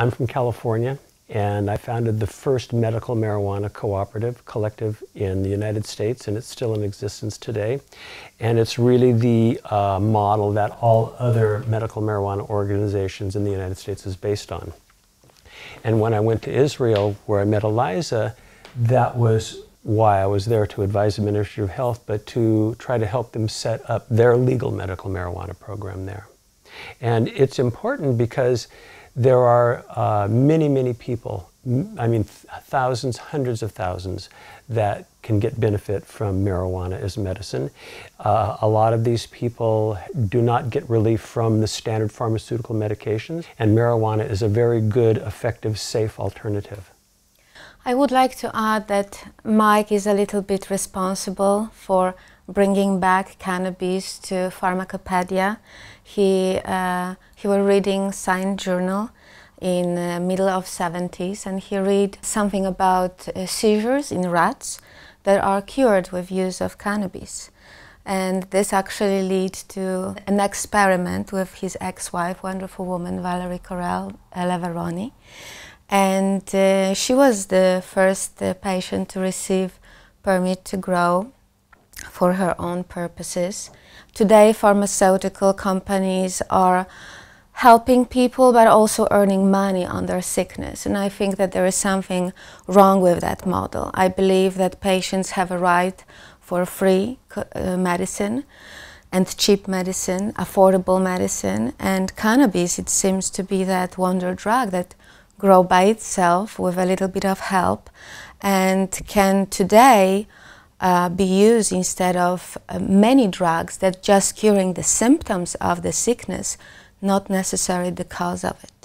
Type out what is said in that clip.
I'm from California, and I founded the first medical marijuana cooperative collective in the United States, and it's still in existence today. And it's really the uh, model that all other medical marijuana organizations in the United States is based on. And when I went to Israel, where I met Eliza, that was why I was there to advise the Ministry of Health, but to try to help them set up their legal medical marijuana program there. And it's important because there are uh, many, many people, I mean, thousands, hundreds of thousands, that can get benefit from marijuana as medicine. Uh, a lot of these people do not get relief from the standard pharmaceutical medications, and marijuana is a very good, effective, safe alternative. I would like to add that Mike is a little bit responsible for bringing back cannabis to Pharmacopedia. He, uh, he was reading Science Journal in the middle of 70s and he read something about uh, seizures in rats that are cured with use of cannabis. And this actually led to an experiment with his ex-wife, wonderful woman Valerie Correll Leveroni. And uh, she was the first uh, patient to receive permit to grow for her own purposes. Today, pharmaceutical companies are helping people but also earning money on their sickness. And I think that there is something wrong with that model. I believe that patients have a right for free uh, medicine and cheap medicine, affordable medicine, and cannabis, it seems to be that wonder drug that grow by itself with a little bit of help and can today uh, be used instead of uh, many drugs that just curing the symptoms of the sickness, not necessarily the cause of it.